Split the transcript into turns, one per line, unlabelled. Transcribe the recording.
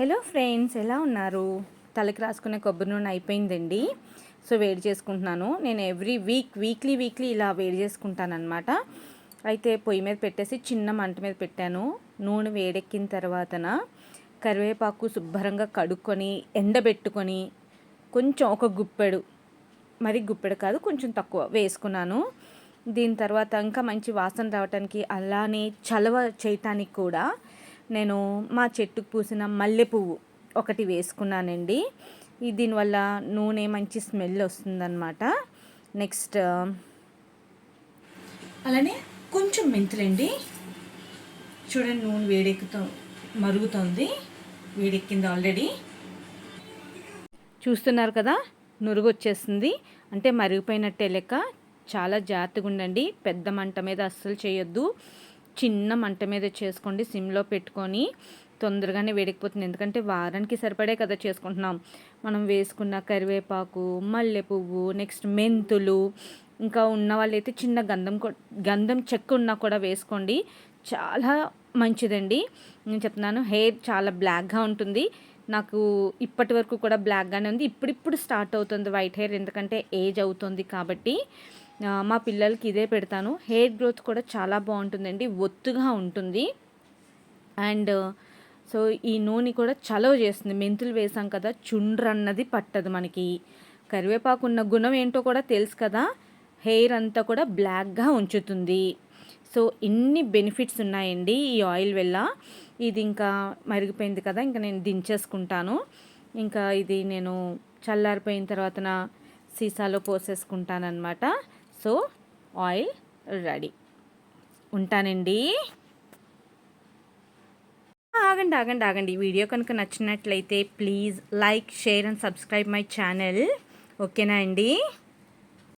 Hello friends ఎలా ఉన్నారు? తలకి రాసుకునే కొబ్బరి నూనె అయిపోయిందండి. సో వేడి చేసుకుంటున్నాను. నేను ఎవ్రీ వీక్ వీక్లీ వీక్లీ ఇలా వేడి చేసుకుంటాను అయితే పొయ్యి మీద పెట్టేసి చిన్న మంట మీద పెట్టాను. నూనె వేడెక్కిన తర్వాతన కరివేపాకు శుభ్రంగా కడుక్కొని ఎండబెట్టుకొని కొంచెం ఒక గుప్పెడు మరి గుప్పెడు కాదు కొంచెం తక్కువ వేసుకున్నాను. దీని తర్వాత ఇంకా మంచి వాసన రావడానికి అలానే చలవ చేయటానికి కూడా నేను మా చెట్టుకు పూసిన మల్లె పువ్వు ఒకటి వేసుకున్నానండి. ఈ దీనివల్ల నూనె మంచి స్మెల్ వస్తుందన్నమాట. నెక్స్ట్ అలానే కొంచెం మెంతులండి. చూడండి నూనె వేడెక్కుతూ మరుగుతుంది. వేడెక్కింది ఆల్రెడీ. చూస్తున్నారు కదా నురుగు వచ్చేస్తుంది అంటే మరిగిపోయినట్టే లెక్క. చాలా జాగ్రత్తగా ఉండండి పెద్ద మంట మీద అస్సలు చేయొద్దు. చిన్న మంట మీద చేసుకోండి సిమ్లో పెట్టుకొని తొందరగానే వేడికిపోతుంది ఎందుకంటే వారానికి సరిపడే కదా చేసుకుంటున్నాం. మనం వేసుకున్న కరివేపాకు మల్లె పువ్వు నెక్స్ట్ మెంతులు ఇంకా ఉన్న వాళ్ళైతే చిన్న గంధం గంధం చెక్క ఉన్నా కూడా వేసుకోండి. చాలా మంచిదండి. నేను చెప్తున్నాను హెయిర్ చాలా బ్లాక్గా ఉంటుంది. నాకు ఇప్పటి వరకు కూడా బ్లాక్గానే ఉంది. ఇప్పుడిప్పుడు స్టార్ట్ అవుతుంది వైట్ హెయిర్ ఎందుకంటే ఏజ్ అవుతుంది కాబట్టి. మా పిల్లలకి ఇదే పెడతాను. హెయిర్ గ్రోత్ కూడా చాలా బాగుంటుందండి. ఒత్తుగా ఉంటుంది. అండ్ సో ఈ నూనె కూడా చలవ చేస్తుంది. మెంతులు వేసాం కదా చుండ్రన్నది పట్టదు మనకి. కరివేపాకు ఉన్న గుణం ఏంటో కూడా తెలుసు కదా. హెయిర్ అంతా కూడా బ్లాక్గా ఉంచుతుంది. సో ఇన్ని బెనిఫిట్స్ ఉన్నాయండి ఈ ఆయిల్ వల్ల. ఇది ఇంకా మరిగిపోయింది కదా ఇంకా నేను దించేసుకుంటాను. ఇంకా ఇది నేను చల్లారిపోయిన తర్వాత సీసాలో పోసేసుకుంటానమాట సో ఆయిల్ రెడీ. ఉంటానండి. ఆగండి ఆగండి ఆగండి. వీడియో కనుక నచ్చినట్లయితే please like share and subscribe my channel. ఓకేనా అండి?